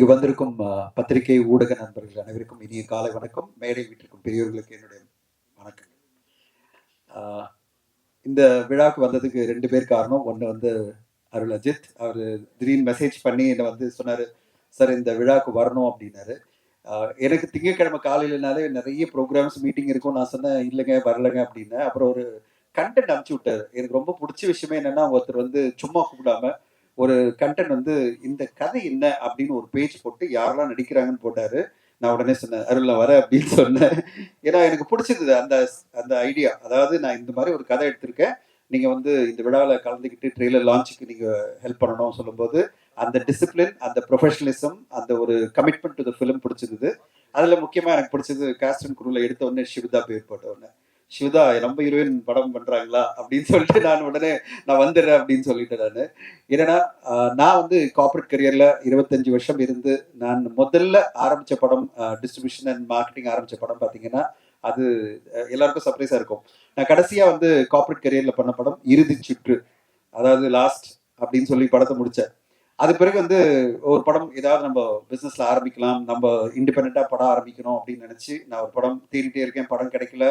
இங்கு வந்திருக்கும் பத்திரிகை ஊடக நண்பர்கள் அனைவருக்கும் இனிய காலை வணக்கம். மேடை வீட்டிற்கும் பெரியவர்களுக்கு என்னுடைய வணக்கம் இந்த விழாவுக்கு வந்ததுக்கு ரெண்டு பேர் காரணம். ஒன்று வந்து அருள் அஜித். அவர் திடீர்னு மெசேஜ் பண்ணி என்னை வந்து சொன்னார் சார் இந்த விழாவுக்கு வரணும் அப்படின்னாரு. எனக்கு திங்கக்கிழமை காலையிலனாலே நிறைய ப்ரோக்ராம்ஸ் மீட்டிங் இருக்கும். நான் சொன்னேன் இல்லைங்க வரலைங்க அப்படின்னு. அப்புறம் ஒரு கண்டென்ட் அனுப்பிச்சு விட்டாரு. எனக்கு ரொம்ப பிடிச்ச விஷயமே என்னன்னா ஒருத்தர் வந்து சும்மா கூப்பிடாம ஒரு கண்டென்ட் வந்து இந்த கதை என்ன அப்படின்னு ஒரு பேஜ் போட்டு யாரெல்லாம் நடிக்கிறாங்கன்னு போட்டாரு. நான் உடனே சொன்னேன் அருள்ல வர வரேன் அப்படின்னு சொன்னேன். ஏன்னா எனக்கு பிடிச்சிருந்தது அந்த அந்த ஐடியா அதாவது நான் இந்த மாதிரி ஒரு கதை எடுத்திருக்கேன். நீங்க வந்து இந்த விழாவில் கலந்துக்கிட்டு ட்ரெய்லர் லான்ச்சுக்கு நீங்க ஹெல்ப் பண்ணணும் சொல்லும்போது அந்த டிசிப்ளின் அந்த ப்ரொஃபஷனலிசம் அந்த ஒரு கமிட்மெண்ட் டு த ஃபிலிம் பிடிச்சிருந்தது. அதுல முக்கியமா எனக்கு பிடிச்சது காஸ்டன் அண்ட் எடுத்த உடனே சிவதா பேர் போட்ட உடனே. சிவதா நம்ம ஹீரோயின் படம் பண்றாங்களா? அப்படின்னு சொல்லிட்டு நான் உடனே நான் வந்துடுறேன் அப்படின்னு சொல்லிட்டேன் நான். என்னன்னா நான் வந்து கார்பரேட் கரியர்ல இருபத்தஞ்சு வருஷம் இருந்து நான் முதல்ல ஆரம்பிச்ச படம் டிஸ்ட்ரிபியூஷன் அண்ட் மார்க்கெட்டிங் ஆரம்பிச்ச படம் பாத்தீங்கன்னா அது எல்லாருக்கும் சர்ப்ரைஸா இருக்கும். நான் கடைசியா வந்து கார்பரேட் கரியர்ல பண்ண படம் இறுதி சுற்று அதாவது லாஸ்ட் அப்படின்னு சொல்லி படத்தை முடிச்சேன். அது பிறகு வந்து ஒரு படம் ஏதாவது நம்ம பிஸ்னஸ்ல ஆரம்பிக்கலாம் நம்ம இண்டிபெண்டா படம் ஆரம்பிக்கணும் அப்படின்னு நினைச்சு நான் ஒரு படம் தேடிட்டே இருக்கேன். படம் கிடைக்கல.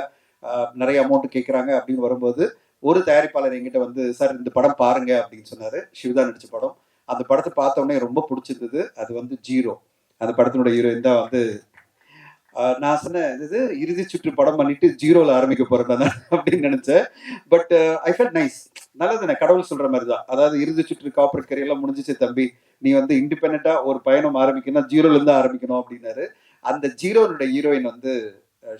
நிறைய அமௌண்ட் கேட்குறாங்க அப்படின்னு வரும்போது ஒரு தயாரிப்பாளர் என்கிட்ட வந்து சார் இந்த படம் பாருங்க அப்படின்னு சொன்னாரு. சிவதா நடிச்ச படம். அந்த படத்தை பார்த்த உடனே ரொம்ப பிடிச்சிருந்தது. அது வந்து ஜீரோ அந்த படத்தினுடைய ஹீரோயின் தான் வந்து ஆஹ், நான் சொன்னேன் இது இறுதி சுற்று படம் பண்ணிட்டு ஜீரோல ஆரம்பிக்க போறேன் அப்படின்னு நினைச்சேன். பட் ஐ ஃபெல் நைஸ் நல்லது கடவுள் சொல்ற மாதிரி தான். அதாவது இறுதி சுற்று கார்பரேட் கரியெல்லாம் முடிஞ்சிச்சு தம்பி. நீ வந்து இண்டிபெண்டா ஒரு பயணம் ஆரம்பிக்கணும் ஜீரோல இருந்து ஆரம்பிக்கணும் அப்படின்னாரு. அந்த ஜீரோனுடைய ஹீரோயின் வந்து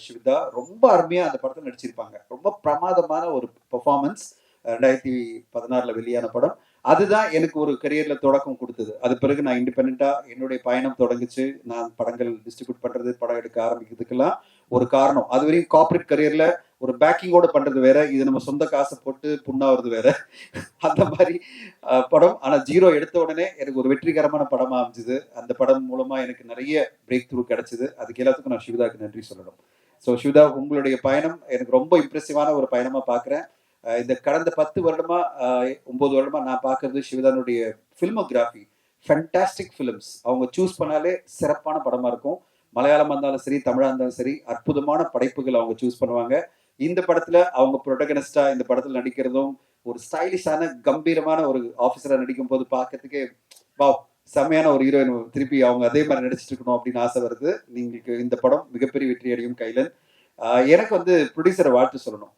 ஷிவிதா ரொம்ப அருமையா அந்த படத்தில் நடிச்சிருப்பாங்க. ரொம்ப பிரமாதமான ஒரு பெர்ஃபார்மன்ஸ் ரெண்டாயிரத்தி பதினாறுல வெளியான படம். அதுதான் எனக்கு ஒரு கரியர்ல தொடக்கம் கொடுத்தது. அது பிறகு நான் இண்டிபெண்டா என்னுடைய பயணம் தொடங்குச்சு. நான் படங்கள் டிஸ்ட்ரிபியூட் பண்றது படம் எடுக்க ஆரம்பிக்கிறதுக்கெல்லாம் ஒரு காரணம். அது வரையும் கார்பரேட் கரியர்ல ஒரு பேக்கிங்கோட பண்றது வேற இது நம்ம சொந்த காசை போட்டு புண்ணாவது வேற. அந்த மாதிரி படம். ஆனா ஜீரோ எடுத்த உடனே எனக்கு ஒரு வெற்றிகரமான படமா அமைஞ்சது. அந்த படம் மூலமா எனக்கு நிறைய பிரேக் த்ரூ கிடைச்சது. அதுக்கு எல்லாத்துக்கும் நான் சிவதாக்கு நன்றி சொல்லணும். ஸோ சிவதா உங்களுடைய பயணம் எனக்கு ரொம்ப இம்ப்ரெசிவான ஒரு பயணமாக பார்க்குறேன் இந்த கடந்த பத்து வருடமா அஹ், ஒன்பது வருடமா நான் பார்க்கறது சிவதானுடைய ஃபில்மோகிராஃபி ஃபென்டாஸ்டிக் ஃபிலிம்ஸ் அவங்க சூஸ் பண்ணாலே சிறப்பான படமா இருக்கும். மலையாளமாக இருந்தாலும் சரி தமிழாக இருந்தாலும் சரி அற்புதமான படைப்புகள் அவங்க சூஸ் பண்ணுவாங்க. இந்த படத்துல அவங்க ப்ரொட்டகனிஸ்டா இந்த படத்துல நடிக்கிறதும் ஒரு ஸ்டைலிஷான கம்பீரமான ஒரு ஆஃபீஸராக நடிக்கும் போது பார்க்கறதுக்கே வா செம்மையான ஒரு ஹீரோயின் திருப்பி அவங்க அதே மாதிரி நடிச்சிட்டு இருக்கணும் அப்படின்னு ஆசை வருது. நீங்களுக்கு இந்த படம் மிகப்பெரிய வெற்றி அடையும் கைலன். எனக்கு வந்து ப்ரொடியூசரை வாழ்த்து சொல்லணும்.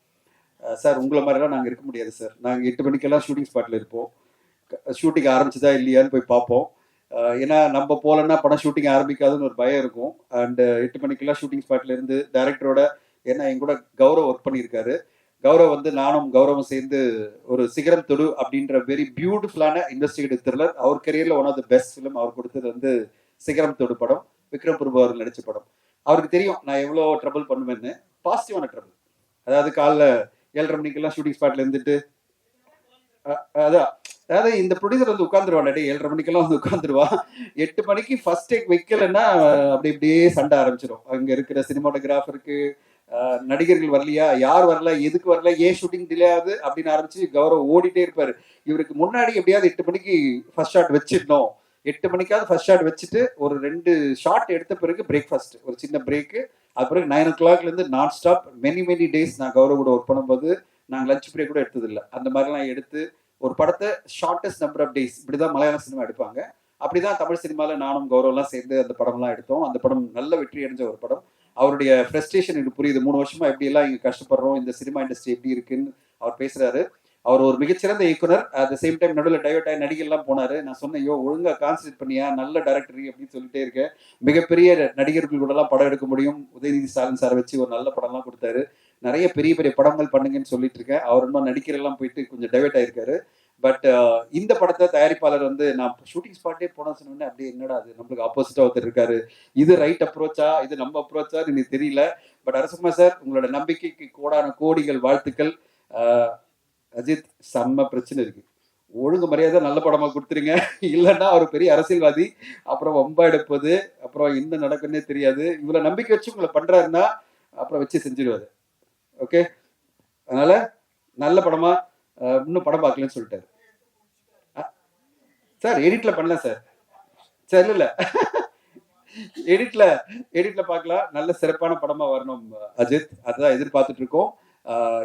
சார் உங்களை மாதிரிலாம் நாங்கள் இருக்க முடியாது சார். நாங்கள் எட்டு மணிக்கெல்லாம் ஷூட்டிங் ஸ்பாட்டில் இருப்போம். ஷூட்டிங் ஆரம்பிச்சதா இல்லையான்னு போய் பார்ப்போம். ஏன்னா நம்ம போகலன்னா படம் ஷூட்டிங் ஆரம்பிக்காதுன்னு ஒரு பயம் இருக்கும். அண்டு எட்டு மணிக்கெல்லாம் ஷூட்டிங் ஸ்பாட்ல இருந்து டேரக்டரோட ஏன்னா என் கூட கௌரவ் ஒர்க் பண்ணியிருக்காரு. கௌரவ் வந்து நானும் கௌரவம் சேர்ந்து ஒரு சிகரம் தொடு அப்படின்ற வெரி பியூட்டிஃபுல்லான இன்வெஸ்டிகேட்டிவ் த்ரில்லர் அவர் கரியர்ல one of the best film அவர் கொடுத்தது வந்து சிகரம் தொடு படம் விக்ரம் பிரபு அவர் நடிச்ச படம். அவருக்கு தெரியும் நான் எவ்வளோ ட்ரபிள் பண்ணுவேன்னு. பாசிட்டிவான ட்ரபிள் அதாவது காலைல ஏழரை மணிக்கெல்லாம் ஷூட்டிங் ஸ்பாட்ல இருந்துட்டு அதான் அதாவது இந்த ப்ரொடியூசர் வந்து உட்காந்துருவான் டே ஏழரை மணிக்கெல்லாம் வந்து உட்காந்துருவான் எட்டு மணிக்கு ஃபர்ஸ்ட் டேக் வைக்கலன்னா அப்படி இப்படியே சண்டை ஆரம்பிச்சிடும் அங்கே இருக்கிற சினிமாட்டோகிராஃபருக்கு நடிகர்கள் வரலையா? யார் வரல? எதுக்கு வரல? ஏன் ஷூட்டிங் டிலே ஆகுது? அப்படின்னு ஆரம்பிச்சு கௌரவ் ஓடிட்டே இருப்பார். இவருக்கு முன்னாடி எப்படியாவது எட்டு மணிக்கு ஃபர்ஸ்ட் ஷாட் வச்சிடணும். எட்டு மணிக்காவது ஃபர்ஸ்ட் ஷாட் வச்சுட்டு ஒரு ரெண்டு ஷாட் எடுத்த பிறகு பிரேக்ஃபாஸ்ட் ஒரு சின்ன பிரேக்கு அது பிறகு நைன் ஓ கிளாக்லேருந்து நான் ஸ்டாப் மெனி மெனி டேஸ் நான் கௌரவ் கூட ஒர்க் பண்ணும்போது நாங்கள் லஞ்ச் பிரேக் கூட எடுத்ததில்லை. அந்த மாதிரிலாம் எடுத்து ஒரு படத்தை ஷார்ட்டஸ்ட் நம்பர் ஆஃப் டேஸ் இப்படி தான் மலையாள சினிமா எடுப்பாங்க. அப்படிதான் தமிழ் சினிமாவில் நானும் கௌரவம்லாம் சேர்ந்து அந்த படம்லாம் எடுத்தோம். அந்த படம் நல்ல வெற்றி அடைஞ்ச ஒரு படம். அவருடைய ஃப்ரெஸ்ட்ரேஷன் எனக்கு புரியுது. மூணு வருஷமா எப்படி எல்லாம் இங்க கஷ்டப்படுறோம் இந்த சினிமா இண்டஸ்ட்ரி எப்படி இருக்குன்னு அவர் பேசுறாரு. அவர் ஒரு மிகச்சிறந்த இயக்குனர். அட் த சேம் டைம் நடுவில் டைவர்ட் ஆகி நடிகர்லாம் போனாரு. நான் சொன்னேன் ஐயோ ஒழுங்கா கான்சன்ட்ரேட் பண்ணியா? நல்ல டேரக்டரி அப்படின்னு சொல்லிட்டே இருக்கேன். மிகப்பெரிய நடிகர்கள் கூட எல்லாம் படம் எடுக்க முடியும். உதயநிதி ஸ்டாலின் சார் வச்சு ஒரு நல்ல படம்லாம் கொடுத்தாரு. நிறைய பெரிய பெரிய படங்கள் பண்ணுங்கன்னு சொல்லிட்டு இருக்கேன். அவர் இன்னும் நடிக்கிறெல்லாம் போயிட்டு கொஞ்சம் டைவர்ட் ஆயிருக்காரு. பட் uh, இந்த படத்தை தயாரிப்பாளர் வந்து நான் ஷூட்டிங் ஸ்பாட்டே போன சொன்னோன்னே அப்படியே என்னடா அது நம்மளுக்கு ஆப்போசிட்டா ஒருத்தர் இருக்காரு. இது ரைட் அப்ரோச்சா இது நம்ம அப்ரோச்சா எனக்கு தெரியல. பட் அரசுமா சார் உங்களோட நம்பிக்கைக்கு கோடான கோடிகள் வாழ்த்துக்கள். அஜித் செம்ம பிரச்சனை இருக்கு. ஒழுங்கு மரியாதை நல்ல படமா கொடுத்துருங்க. இல்லைன்னா அவர் பெரிய அரசியல்வாதி. அப்புறம் வம்பா எடுப்பது. அப்புறம் என்ன நடக்குன்னே தெரியாது. இவ்வளவு நம்பிக்கை வச்சு உங்களை பண்றாருன்னா அப்புறம் வச்சு செஞ்சிருவாரு. ஓகே அதனால நல்ல படமா இன்னும் படம் பார்க்கலன்னு சொல்லிட்டாரு. சார் எடிட்ல பண்ணல சார். சார் இல்ல எடிட்ல எடிட்ல பார்க்கலாம். நல்ல சிறப்பான படமா வரணும் அஜித். அதுதான் எதிர்பார்த்துட்டு இருக்கோம்.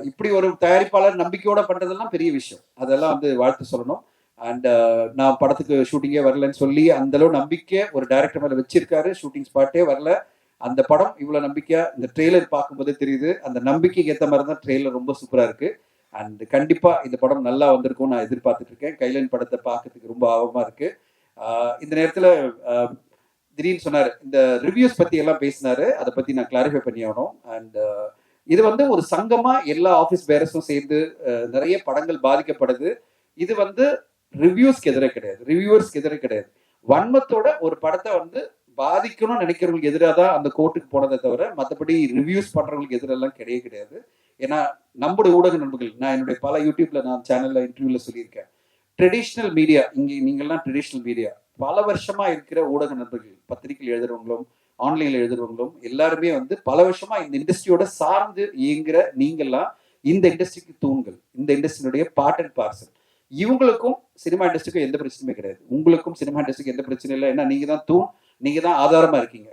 இப்படி ஒரு தயாரிப்பாளர் நம்பிக்கையோட பண்றதெல்லாம் பெரிய விஷயம். அதெல்லாம் வந்து வாழ்த்து சொல்லணும். அண்ட் நான் படத்துக்கு ஷூட்டிங்கே வரலன்னு சொல்லி அந்த அளவு நம்பிக்கை ஒரு டைரக்டர் மேல வச்சிருக்காரு. ஷூட்டிங் ஸ்பாட்டே வரல. அந்த படம் இவ்வளவு நம்பிக்கையா இந்த ட்ரெய்லர் பார்க்கும்போதே தெரியுது. அந்த நம்பிக்கைக்கு ஏற்ற மாதிரி தான் ட்ரெய்லர் ரொம்ப சூப்பரா இருக்கு. அண்ட் கண்டிப்பாக இந்த படம் நல்லா வந்திருக்கும் நான் எதிர்பார்த்துட்டு இருக்கேன். கைலன் படத்தை பார்க்கறதுக்கு ரொம்ப ஆர்வமாக இருக்கு. இந்த நேரத்தில் திடீர்னு சொன்னார் இந்த ரிவ்யூஸ் பற்றி எல்லாம் பேசினாரு. அதை பற்றி நான் கிளாரிஃபை பண்ணி ஆகணும். அண்ட் இது வந்து ஒரு சங்கமாக எல்லா ஆஃபீஸ் பேரஸும் சேர்ந்து நிறைய படங்கள் பாதிக்கப்படுது. இது வந்து ரிவ்யூஸ்க்கு எதிரே கிடையாது. ரிவ்யூவர்ஸ்க்கு எதிரே கிடையாது. வன்மத்தோட ஒரு படத்தை வந்து பாதிக்கணும்னு நினைக்கிறவங்களுக்கு எதிராக தான் அந்த கோர்ட்டுக்கு போனதை தவிர மற்றபடி ரிவ்யூஸ் பண்ணுறவங்களுக்கு எதிரெல்லாம் கிடையவே கிடையாது. ஏன்னா நம்முடைய ஊடக நண்பர்கள் நான் என்னுடைய பல யூடியூப்ல நான் சேனல்ல இன்டர்வியூல சொல்லியிருக்கேன். ட்ரெடிஷ்னல் மீடியா இங்கே நீங்கள்லாம் ட்ரெடிஷ்னல் மீடியா பல வருஷமா இருக்கிற ஊடக நண்பர்கள் பத்திரிகையில் எழுதுறவங்களும் ஆன்லைன்ல எழுதுறவங்களும் எல்லாருமே வந்து பல வருஷமா இந்த இண்டஸ்ட்ரியோட சார்ந்து இயங்குற நீங்கள்லாம் இந்த இண்டஸ்ட்ரிக்கு தூண்கள். இந்த இண்டஸ்ட்ரியினுடைய பார்ட் அண்ட் பார்சல் இவங்களுக்கும் சினிமா இண்டஸ்ட்ரிக்கும் எந்த பிரச்சனையுமே கிடையாது. உங்களுக்கும் சினிமா இண்டஸ்ட்ரிக்கு எந்த பிரச்சனையும் இல்லை. ஏன்னா நீங்க தான் தூண் நீங்க தான் ஆதாரமா இருக்கீங்க.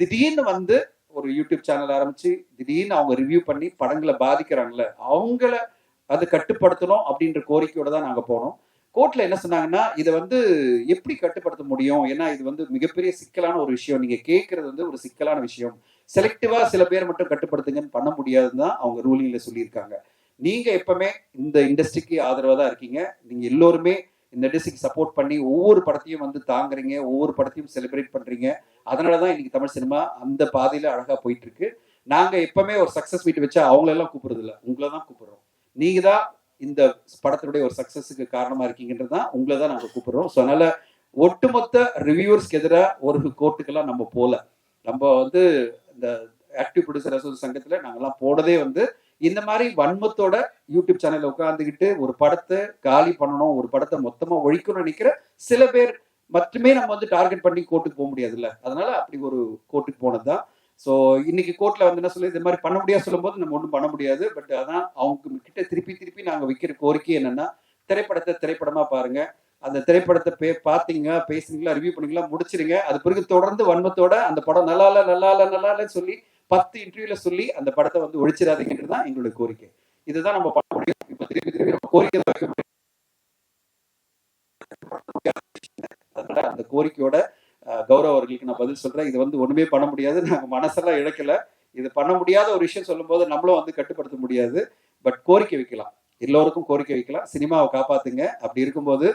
திடீர்னு வந்து ஒரு யூடியூப் சேனல் ஆரம்பிச்சு திடீர்னு அவங்க ரிவ்யூ பண்ணி படங்களை பாதிக்கிறாங்கல்ல அவங்கள அது கட்டுப்படுத்தணும் அப்படின்ற கோரிக்கையோட தான் நாங்கள் போனோம். கோர்ட்ல என்ன சொன்னாங்கன்னா இதை வந்து எப்படி கட்டுப்படுத்த முடியும்? ஏன்னா இது வந்து மிகப்பெரிய சிக்கலான ஒரு விஷயம். நீங்க கேட்கறது வந்து ஒரு சிக்கலான விஷயம். செலக்டிவா சில பேர் மட்டும் கட்டுப்படுத்துங்கன்னு பண்ண முடியாதுன்னு தான் அவங்க ரூலிங்ல சொல்லியிருக்காங்க. நீங்க எப்பவுமே இந்த இண்டஸ்ட்ரிக்கு ஆதரவா தான் இருக்கீங்க. நீங்க எல்லோருமே இந்த இண்டஸ்ட்ரிக்கு சப்போர்ட் பண்ணி ஒவ்வொரு படத்தையும் வந்து தாங்குறீங்க ஒவ்வொரு படத்தையும் செலிப்ரேட் பண்றீங்க. அதனாலதான் இன்னைக்கு தமிழ் சினிமா அந்த பாதையில அழகா போயிட்டு இருக்கு நாங்க எப்பவுமே ஒரு சக்சஸ் மீட் வச்சா அவங்களெல்லாம் கூப்பிடுறதில்ல. உங்களை தான் கூப்பிடுறோம். நீங்க தான் இந்த படத்தினுடைய ஒரு சக்சஸுக்கு காரணமா இருக்கீங்கன்றது தான் உங்களை தான் நாங்க கூப்பிடுறோம். ஸோ அதனால ஒட்டுமொத்த ரிவ்யூவர்ஸ்க்கு எதிராக ஒரு கோர்ட்டுக்கெல்லாம் நம்ம போல. நம்ம வந்து இந்த ஆக்டிவ் ப்ரொடியூசர் அசோசியேஷன் சங்கத்துல நாங்கெல்லாம் போனதே வந்து இந்த மாதிரி வன்மத்தோட யூடியூப் சேனல்ல உட்காந்துக்கிட்டு ஒரு படத்தை காலி பண்ணணும் ஒரு படத்தை மொத்தமா ஒழிக்கணும்னு நினைக்கிற சில பேர் மட்டுமே நம்ம வந்து டார்கெட் பண்ணி கோர்ட்டுக்கு போக முடியாதுல்ல. அதனால அப்படி ஒரு கோர்ட்டுக்கு போனதுதான். ஸோ இன்னைக்கு கோர்ட்ல வந்து என்ன சொல்லி இந்த மாதிரி பண்ண முடியாது சொல்லும்போது நம்ம ஒன்றும் பண்ண முடியாது. பட் அதான் அவங்க கிட்ட திருப்பி திருப்பி நாங்கள் வைக்கிற கோரிக்கை என்னன்னா திரைப்படத்தை திரைப்படமா பாருங்க. அந்த திரைப்படத்தை பே பார்த்தீங்க பேசுனீங்களா ரிவ்யூ பண்ணீங்களா முடிச்சிருங்க. அது பிறகு தொடர்ந்து வன்மத்தோட அந்த படம் நல்லா இல்ல நல்லா இல்ல நல்லா இல்லைன்னு சொல்லி பத்து இன்டர்வியூல சொல்லி அந்த படத்தை வந்து ஒழிச்சிடாதீங்கன்றது தான் எங்களோட கோரிக்கை. இதுதான் நம்ம பண்ண முடியும். இப்போ திருப்பி திருப்பி நம்ம கோரிக்கை வைக்க முடியும். அதனால அந்த கோரிக்கையோட கௌரவ அவர்களுக்கு நான் பதில் சொல்றேன். இது வந்து ஒண்ணுமே பண்ண முடியாது. நாங்கள் மனசெல்லாம் இழக்கல. இது பண்ண முடியாத ஒரு விஷயம் சொல்லும்போது நம்மளும் வந்து கட்டுப்படுத்த முடியாது. பட் கோரிக்கை வைக்கலாம். எல்லோருக்கும் கோரிக்கை வைக்கலாம். சினிமாவை காப்பாத்துங்க. அப்படி இருக்கும்போது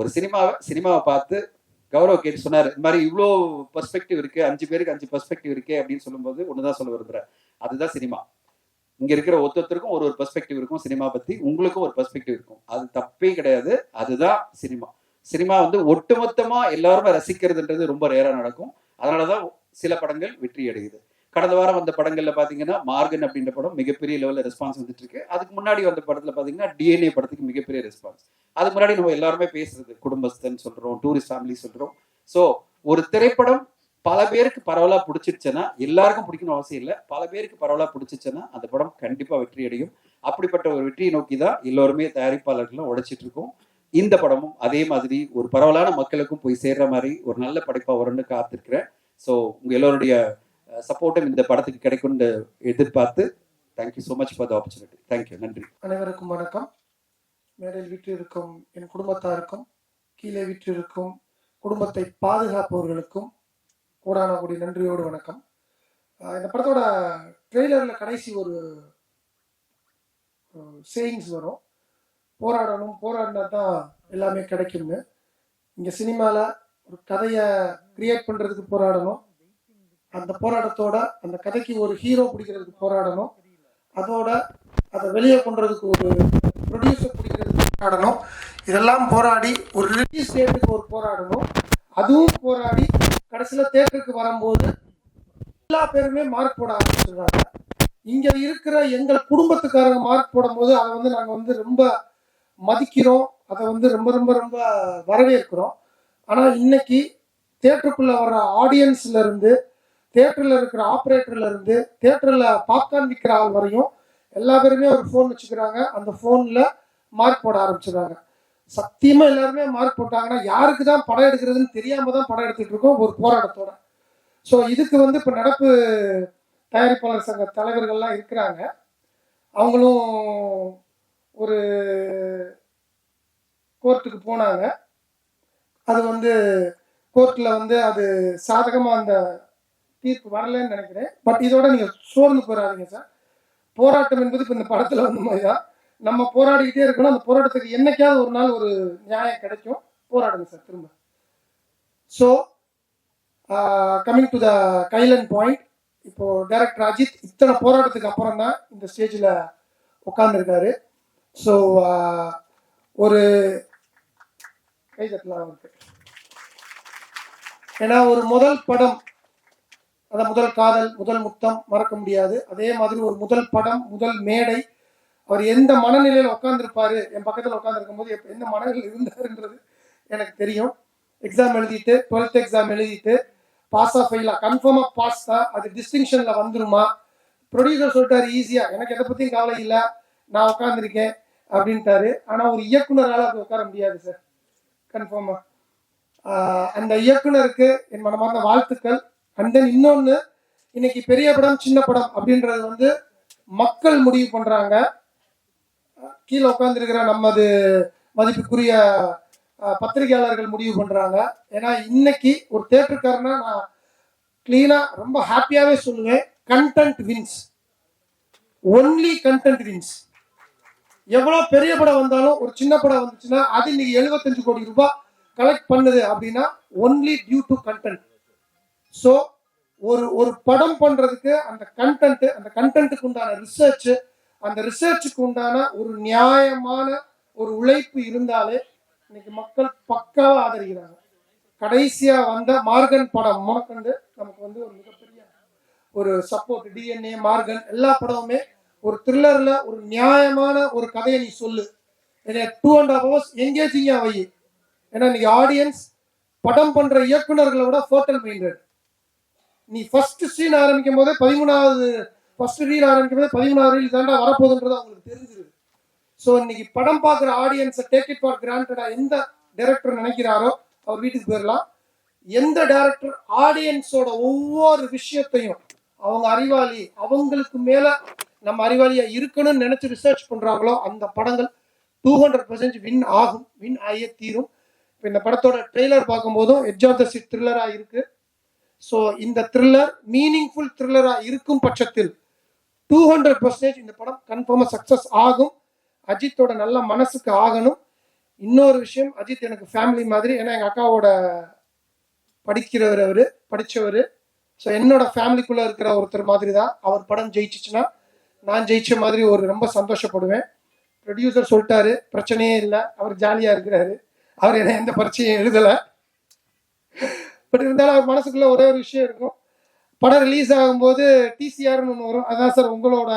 ஒரு சினிமாவை சினிமாவை பார்த்து கௌரவ் கேட்டு சொன்னார் இந்த மாதிரி இவ்வளோ பெர்ஸ்பெக்டிவ் இருக்கு அஞ்சு பேருக்கு அஞ்சு பெர்ஸ்பெக்டிவ் இருக்கே அப்படின்னு சொல்லும்போது ஒன்று தான் சொல்ல விரும்புறேன் அதுதான் சினிமா. இங்கே இருக்கிற ஒருத்தருக்கும் ஒரு ஒரு பெர்ஸ்பெக்டிவ் இருக்கும் சினிமா பற்றி உங்களுக்கும் ஒரு பெர்ஸ்பெக்டிவ் இருக்கும். அது தப்பே கிடையாது அதுதான் சினிமா. சினிமா வந்து ஒட்டுமொத்தமாக எல்லாருமே ரசிக்கிறதுன்றது ரொம்ப ரேராக நடக்கும். அதனாலதான் சில படங்கள் வெற்றி அடையுது. கடந்த வாரம் வந்த படங்கள்ல பாத்தீங்கன்னா மார்கன் அப்படின்ற படம் மிகப்பெரிய லெவல்ல ரெஸ்பான்ஸ் வந்துட்டு இருக்கு அதுக்கு முன்னாடி வந்த படத்துல பாத்தீங்கன்னா டிஎன்ஏ படத்துக்கு மிகப்பெரிய ரெஸ்பான்ஸ் அதுக்கு முன்னாடி நம்ம எல்லாருமே பேசுறது குடும்பஸ்தன் சொல்றோம் டூரிஸ்ட் ஃபேமிலி சொல்றோம். சோ ஒரு திரைப்படம் பல பேருக்கு பரவலா பிடிச்சிருச்சுன்னா எல்லாருக்கும் பிடிக்கணும் அவசியம் இல்லை. பல பேருக்கு பரவலா பிடிச்சிச்சுன்னா அந்த படம் கண்டிப்பா வெற்றி அடையும். அப்படிப்பட்ட ஒரு வெற்றியை நோக்கி தான் எல்லோருமே தயாரிப்பாளர்களும் உழைச்சிட்டு இருக்கோம். இந்த படமும் அதே மாதிரி ஒரு பரவலான மக்களுக்கும் போய் சேர்ற மாதிரி ஒரு நல்ல படைப்பா வரும்னு காத்திருக்கிறேன். ஸோ உங்க எல்லோருடைய சப்போர்ட்டும் இந்த படத்துக்கு கிடைக்கும்னு எதிர்பார்த்து thank you so much for the opportunity thank you நன்றி. அனைவருக்கும் வணக்கம். மேடையில் இருக்கும் என் குடும்பத்தாருக்கும் கீழே வீற்றிருக்கும் குடும்பத்தை பாதுகாப்பவர்களுக்கும் கூடான கூடிய நன்றியோடு வணக்கம். இந்த படத்தோட ட்ரெய்லரில் கடைசி ஒரு சேயிங்ஸ் வரும். போராடணும் போராடினா தான் எல்லாமே கிடைக்கும்னு. இங்கே சினிமாவில் ஒரு கதையை கிரியேட் பண்ணுறதுக்கு போராடணும். அந்த போராட்டத்தோட அந்த கதைக்கு ஒரு ஹீரோ பிடிக்கிறதுக்கு போராடணும். அதோட அதை வெளியே கொண்டுறதுக்கு ஒரு ப்ரொடியூசர் பிடிக்கிறதுக்கு போராடணும். இதெல்லாம் போராடி ஒரு ரிலீஸ் டேட்டுக்கு ஒரு போராடணும். அதுவும் போராடி கடைசியில் தேட்டருக்கு வரும்போது எல்லா பேருமே மார்க் போட ஆரம்பிச்சிடுறாங்க இங்க இருக்கிற எங்கள் குடும்பத்துக்காரங்க மார்க் போடும்போது அதை வந்து நாங்கள் வந்து ரொம்ப மதிக்கிறோம். அதை வந்து ரொம்ப ரொம்ப ரொம்ப வரவேற்கிறோம். ஆனால் இன்னைக்கு தேட்டருக்குள்ள வர ஆடியன்ஸ்ல இருந்து தேட்டரில் இருக்கிற ஆப்ரேட்டர்ல இருந்து தேட்டரில் பாப்கார்ன் விற்கிற ஆள் வரையும் எல்லா பேருமே ஒரு ஃபோன் வச்சுக்கிறாங்க. அந்த ஃபோனில் மார்க் போட ஆரம்பிச்சிடுறாங்க. சத்தியமாக எல்லாருமே மார்க் போட்டாங்கன்னா யாருக்கு தான் படம் எடுக்கிறதுன்னு தெரியாமல் தான் படம் எடுத்துகிட்டு இருக்கோம்? ஒரு போராட்டத்தோட. ஸோ இதுக்கு வந்து இப்போ நடப்பு தயாரிப்பாளர் சங்க தலைவர்கள்லாம் இருக்கிறாங்க. அவங்களும் ஒரு கோர்ட்டுக்கு போனாங்க. அது வந்து கோர்ட்டில் வந்து அது சாதகமாக அந்த தீர்ப்பு வரலன்னு நினைக்கிறேன். பட் இதோட நீங்கள் சோர்ந்து போயிடாதீங்க சார் போராட்டம் என்பது இப்போ இந்த படத்தில் வந்த மாதிரி தான் நம்ம போராடிக்கிட்டே இருக்கணும். அந்த போராட்டத்துக்கு என்னைக்காவது ஒரு நாள் ஒரு நியாயம் கிடைக்கும். போராடுங்க சார் திரும்ப. ஸோ கம்மிங் டு த கைலன் பாயிண்ட் இப்போ டைரக்டர் அஜித் இத்தனை போராட்டத்துக்கு அப்புறம் தான் இந்த ஸ்டேஜில் உட்காந்துருக்காரு ஸோ uh, ஒரு கை தட்டலாம் அவருக்கு. ஏன்னா ஒரு முதல் படம் அதான் முதல் காதல் முதல் முத்தம் மறக்க முடியாது. அதே மாதிரி ஒரு முதல் படம் முதல் மேடை. அவர் எந்த மனநிலையில் உட்காந்துருப்பாரு என் பக்கத்தில் உட்காந்துருக்கும் போது எப்ப- எந்த மனநிலையில் இருந்தாருன்றது எனக்கு தெரியும். எக்ஸாம் எழுதிட்டு டுவெல்த் எக்ஸாம் எழுதிட்டு பாஸ் ஆஃப் ஃபெயிலா கன்ஃபார்மாக பாஸ் தான் அது டிஸ்டிங்ஷனில் வந்துருமா? ப்ரொடியூசர் சொல்லிட்டாரு ஈஸியாக எனக்கு எதை பற்றியும் கவலை இல்லை. நான் உட்காந்துருக்கேன் அப்படின்ட்டாரு. ஆனால் ஒரு இயக்குனரால் அது உட்கார முடியாது சார் கன்ஃபார்மாக அந்த இயக்குனருக்கு என் மனமார்ந்த வாழ்த்துக்கள். அண்ட் தென் இன்னொன்று இன்னைக்கு பெரிய படம் சின்ன படம் அப்படின்றது வந்து மக்கள் முடிவு பண்ணுறாங்க கீழே உட்காந்துருக்கிற நமது மதிப்புக்குரிய பத்திரிகையாளர்கள் முடிவு பண்ணுறாங்க ஏன்னா இன்னைக்கு ஒரு தேட்டருக்காரனா நான் க்ளீனாக ரொம்ப ஹாப்பியாகவே சொல்லுவேன். Content wins only content wins எவ்வளோ பெரிய படம் வந்தாலும் ஒரு சின்ன படம் வந்துச்சுன்னா அது இன்னைக்கு எழுபத்தஞ்சு கோடி ரூபாய் கலெக்ட் பண்ணுது அப்படின்னா only due to content so ஒரு ஒரு படம் பண்றதுக்கு அந்த கண்டென்ட் அந்த கண்டென்ட்டுக்கு உண்டான ரிசர்ச் அந்த ரிசர்ச்சுக்கு உண்டான ஒரு நியாயமான ஒரு உழைப்பு இருந்தாலே இன்னைக்கு மக்கள் பக்காவா ஆதரிக்கிறாங்க. கடைசியா வந்த மார்கன் படம் முனக்கண்டு நமக்கு வந்து ஒரு மிகப்பெரிய ஒரு சப்போர்ட் டிஎன்ஏ மார்கன் எல்லா படமுமே ஒரு த்ரில்லர்ல ஒரு நியாயமான ஒரு கதையை நீ சொல்லு. டூ அண்ட் ஹாஃப் ஹவர்ஸ் எங்கேஜிங்கா வை. ஏன்னா இன்னைக்கு ஆடியன்ஸ் படம் பண்ற இயக்குநர்களை விட ஃபோட்டல் மைண்டட் நீ ஃபர்ஸ்ட் சீன் ஆரம்பிக்கும் போதே பதிமூணாவது ஃபர்ஸ்ட் ரீல் ஆரம்பிக்கும் போதே பதிமூணாவது ரீல் தாண்டா வரப்போகுதுன்றது அவங்களுக்கு தெரிஞ்சிருது. ஸோ இன்னைக்கு படம் பார்க்குற ஆடியன்ஸை டேக் இட் ஃபார் கிராண்டடா எந்த டைரக்டர் நினைக்கிறாரோ அவர் வீட்டுக்கு போயிடலாம் எந்த டைரக்டர் ஆடியன்ஸோட ஒவ்வொரு விஷயத்தையும் அவங்க அறிவாளி அவங்களுக்கு மேல நம்ம அறிவாளியா இருக்கணும்னு நினைச்சு ரிசர்ச் பண்றாங்களோ அந்த படங்கள் டூ ஹண்ட்ரட் பர்சன்ட் வின் ஆகும் வின் ஆகியே தீரும். இப்போ இந்த படத்தோட ட்ரெய்லர் பார்க்கும்போதும் எட்ஜ் ஆஃப் த சிட் த்ரில்லராக இருக்குது ஸோ இந்த த்ரில்லர் மீனிங்ஃபுல் த்ரில்லராக இருக்கும் பட்சத்தில் டூ ஹண்ட்ரட் பர்சன்டேஜ் இந்த படம் கன்ஃபார்மாக சக்ஸஸ் ஆகும். அஜித்தோட நல்ல மனசுக்கு ஆகணும். இன்னொரு விஷயம் அஜித் எனக்கு ஃபேமிலி மாதிரி ஏன்னா எங்கள் அக்காவோட படிக்கிறவர் அவர் படித்தவர் ஸோ என்னோட ஃபேமிலிக்குள்ளே இருக்கிற ஒருத்தர் மாதிரி தான் அவர் படம் ஜெயிச்சிச்சுன்னா நான் ஜெயிச்ச மாதிரி ஒரு ரொம்ப சந்தோஷப்படுவேன். ப்ரொடியூசர் சொல்லிட்டாரு பிரச்சனையே இல்லை அவர் ஜாலியாக இருக்கிறாரு. அவர் என்ன எந்த பரீட்சையும் எழுதலை. பட் இருந்தாலும் அவர் மனசுக்குள்ள ஒரே ஒரு விஷயம் இருக்கும். படம் ரிலீஸ் ஆகும்போது டிசிஆர்னு ஒன்று வரும். அதான் சார் உங்களோட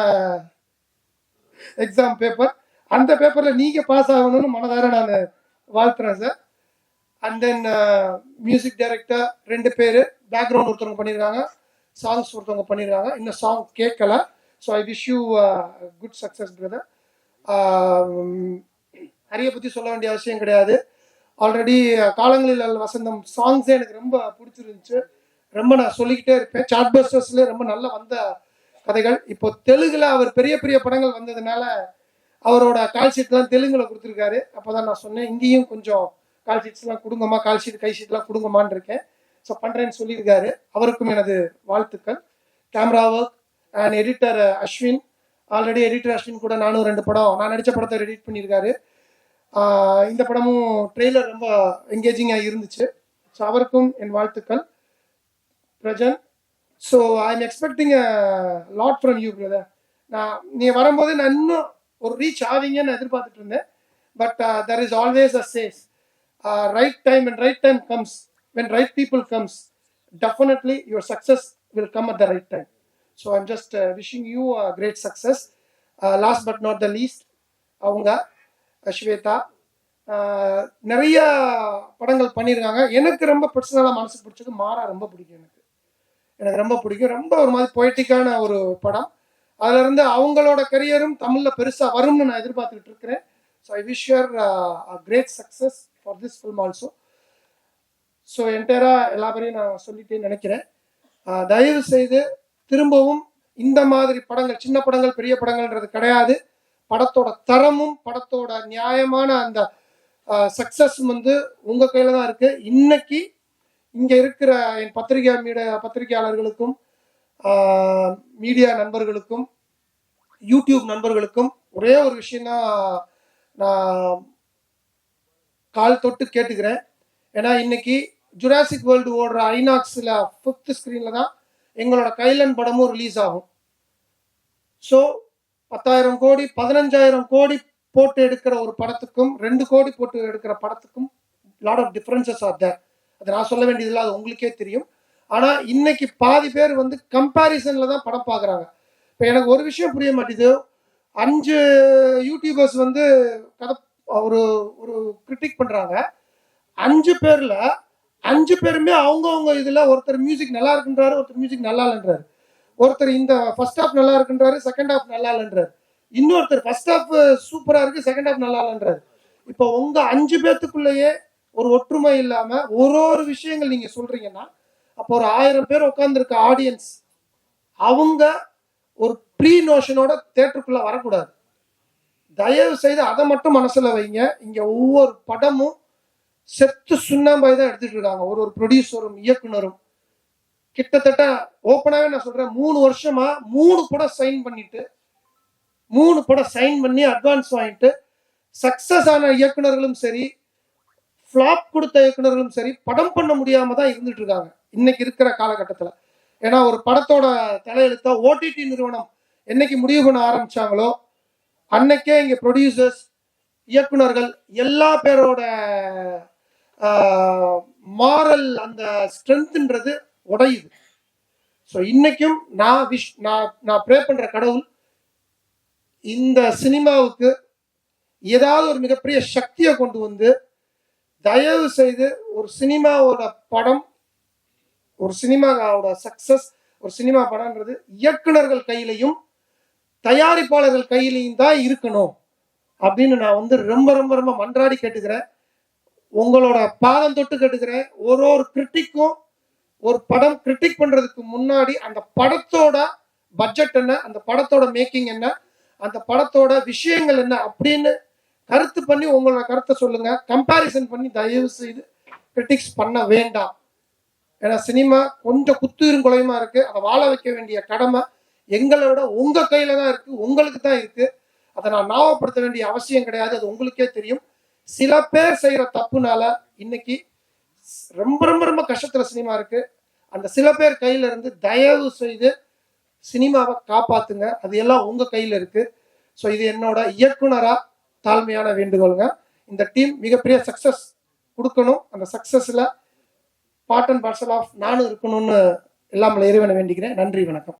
எக்ஸாம் பேப்பர் அந்த பேப்பரில் நீங்கள் பாஸ் ஆகணும்னு மனதார நான் வாழ்த்துறேன் sir and then music director ரெண்டு பேர் பேக்ரவுண்ட் ஒருத்தவங்க பண்ணியிருக்காங்க சாங்ஸ் ஒருத்தவங்க பண்ணியிருக்காங்க இன்னும் சாங் கேட்கல. So I wish you good success brother நிறைய பற்றி சொல்ல வேண்டிய அவசியம் கிடையாது. ஆல்ரெடி காலங்களில் வசந்தம் சாங்ஸே எனக்கு ரொம்ப பிடிச்சிருந்துச்சு. ரொம்ப நான் சொல்லிக்கிட்டே இருப்பேன். சாட் பஸ்டர்ஸ்ல ரொம்ப நல்லா வந்த கதைகள். இப்போ தெலுங்குல அவர் பெரிய பெரிய படங்கள் வந்ததுனால அவரோட கால் ஷீட்லாம் தெலுங்குல கொடுத்துருக்காரு. அப்போதான் நான் சொன்னேன் இங்கேயும் கொஞ்சம் கால் ஷீட்ஸ்லாம் கொடுங்கம்மா கால் ஷீட் கை ஷீட்லாம் கொடுங்கம்மான் இருக்கேன். ஸோ பண்ணுறேன்னு சொல்லியிருக்காரு. அவருக்கும் எனது வாழ்த்துக்கள். Camera work and editor Ashwin. Already editor Ashwin கூட நானும் ரெண்டு படம் நான் நடித்த படத்தை எடிட் பண்ணியிருக்காரு. இந்த படமும் ட்ரெய்லர் ரொம்ப என்கேஜிங்காக இருந்துச்சு. ஸோ அவருக்கும் என் வாழ்த்துக்கள். Prajan so I am expecting lot from you brother நான் நீ வரும்போது நான் இன்னும் ஒரு ரீச் ஆவீங்கன்னு எதிர்பார்த்துட்டு இருந்தேன். But there is always a chase right time and right time comes when right people comes definitely your success will come at the right time so I'm just wishing you great success last but not the least அவங்க ஸ்வேதா நிறைய படங்கள் பண்ணியிருக்காங்க. எனக்கு ரொம்ப பர்சனலாக மனசுக்கு பிடிச்சது மாறா ரொம்ப பிடிக்கும் எனக்கு. எனக்கு ரொம்ப பிடிக்கும். ரொம்ப ஒரு மாதிரி பொய்டிக்கான ஒரு படம். அதுலேருந்து அவங்களோட கரியரும் தமிழில் பெருசாக வரும்னு நான் எதிர்பார்த்துக்கிட்டு இருக்கிறேன். So I wish your great success for this film also so என்டையராக எல்லா பேரையும் நான் சொல்லிட்டேன்னு நினைக்கிறேன். தயவு செய்து திரும்பவும் இந்த மாதிரி படங்கள் சின்ன படங்கள் பெரிய படங்கள்ன்றது கிடையாது. படத்தோட தரமும் படத்தோட நியாயமான அந்த சக்சஸ் வந்து உங்க கையில தான் இருக்கு. இன்னைக்கு இங்க இருக்கிற என் பத்திரிகை மீடியா பத்திரிகையாளர்களுக்கும் மீடியா நண்பர்களுக்கும் யூடியூப் நண்பர்களுக்கும் ஒரே ஒரு விஷயம் தான் நான் கால் தொட்டு கேட்டுக்கிறேன். ஏன்னா இன்னைக்கு ஜுராசிக் வேர்ல்டு ஓடுற ஐநாக்ஸில் ஃபிஃப்த் ஸ்க்ரீனில் தான் எங்களோட கைலன் படமும் ரிலீஸ் ஆகும். ஸோ பத்தாயிரம் கோடி பதினஞ்சாயிரம் கோடி போட்டு எடுக்கிற ஒரு படத்துக்கும் ரெண்டு கோடி போட்டு எடுக்கிற படத்துக்கும் lot of differences are there அது நான் சொல்ல வேண்டியதில்லை அது உங்களுக்கே தெரியும். ஆனால் இன்னைக்கு பாதி பேர் வந்து கம்பேரிசனில் தான் படம் பார்க்குறாங்க. இப்போ எனக்கு ஒரு விஷயம் புரிய மாட்டேது. அஞ்சு யூடியூபர்ஸ் வந்து கதை ஒரு ஒரு கிரிட்டிக் பண்ணுறாங்க அஞ்சு பேரில் அஞ்சு பேருமே அவங்கவுங்க இதில் ஒருத்தர் மியூசிக் நல்லா இருக்குன்றாரு ஒருத்தர் மியூசிக் நல்லா இல்லைன்றாரு. ஒருத்தர் இந்த ஃபர்ஸ்ட் ஹாஃப் நல்லா இருக்குன்றாரு செகண்ட் ஹாஃப் நல்லா இல்லைன்றாரு இன்னொருத்தர் ஃபர்ஸ்ட் ஹாஃப் சூப்பராக இருக்கு செகண்ட் ஹாஃப் நல்லா இல்லைன்றாரு இப்போ உங்க அஞ்சு பேத்துக்குள்ளேயே ஒரு ஒற்றுமை இல்லாம ஒரு ஒரு விஷயங்கள் நீங்க சொல்றீங்கன்னா அப்போ ஒரு ஆயிரம் பேர் உட்காந்துருக்க ஆடியன்ஸ் அவங்க ஒரு ப்ரீ நோஷனோட தேட்டருக்குள்ள வரக்கூடாது. தயவு செய்து அதை மட்டும் மனசுல வைங்க. இங்க ஒவ்வொரு படமும் செத்து சுண்ணாம்பாய் தான் எடுத்துட்டு இருக்காங்க. ஒரு ஒரு ப்ரொடியூசரும் இயக்குனரும். கிட்டத்தட்ட ஓப்பனாவே நான் சொல்றேன் மூணு வருஷமா மூணு படம் சைன் பண்ணிட்டு மூணு படம் சைன் பண்ணி அட்வான்ஸ் வாங்கிட்டு சக்சஸ் ஆன இயக்குனர்களும் சரி ஃப்ளாப் கொடுத்த இயக்குனர்களும் சரி படம் பண்ண முடியாம தான் இருந்துட்டு இருக்காங்க. இன்னைக்கு இருக்கிற காலகட்டத்தில். ஏன்னா ஒரு படத்தோட தலையெழுத்த ஓடிடி நிறுவனம் என்னைக்கு முடிவு பண்ண ஆரம்பிச்சாங்களோ அன்னைக்கே இங்கே ப்ரொடியூசர்ஸ் இயக்குனர்கள் எல்லா பேரோட மாரல் அந்த ஸ்ட்ரென்த்ன்றது உடையுது. ஸோ இன்னைக்கும் நான் விஷ் நான் நான் ப்ரே பண்ணுற கடவுள் இந்த சினிமாவுக்கு ஏதாவது ஒரு மிகப்பெரிய சக்தியை கொண்டு வந்து தயவு செய்து ஒரு சினிமாவோட படம் ஒரு சினிமாவோட சக்சஸ் ஒரு சினிமா படம்ன்றது இயக்குனர்கள் கையிலையும் தயாரிப்பாளர்கள் கையிலையும் தான் இருக்கணும் அப்படின்னு நான் வந்து ரொம்ப ரொம்ப ரொம்ப மன்றாடி கேட்டுக்கிறேன். உங்களோட பாதம் தொட்டு கேட்டுக்கிறேன். ஒரு ஒரு கிரிட்டிக்கும் ஒரு படம் கிரிட்டிக் பண்றதுக்கு முன்னாடி அந்த படத்தோட பட்ஜெட் என்ன அந்த படத்தோட மேக்கிங் என்ன அந்த படத்தோட விஷயங்கள் என்ன அப்படின்னு கருத்து பண்ணி உங்களோட கருத்தை சொல்லுங்க. கம்பாரிசன் பண்ணி தயவு செய்து கிரிட்டிக்ஸ் பண்ண வேண்டாம். ஏன்னா சினிமா கொஞ்சம் குத்துயிரும் குலையுமா இருக்கு. அதை வாழ வைக்க வேண்டிய கடமை எங்களோட உங்க கையில தான் இருக்கு. உங்களுக்கு தான் இருக்கு. அதை நான் ஞாபகப்படுத்த வேண்டிய அவசியம் கிடையாது. அது உங்களுக்கே தெரியும். சில பேர் செய்யற தப்புனால இன்னைக்கு ரொம்ப ரொம்ப ரொம்ப கஷ்டத்துல சினிமா இருக்கு. அந்த சில பேர் கையில இருந்து தயவு செய்து சினிமாவை காப்பாத்துங்க. அது எல்லாம் உங்க கையில இருக்கு. ஸோ இது என்னோட இயக்குனரா தாழ்மையான வேண்டுகோளுங்க. இந்த டீம் மிகப்பெரிய சக்சஸ் கொடுக்கணும். அந்த சக்சஸ்ல பார்ட் அண்ட் பார்சல் ஆஃப் நானும் இருக்கணும்னு எல்லாம் இறைவனை வேண்டிக்கிறேன். நன்றி வணக்கம்.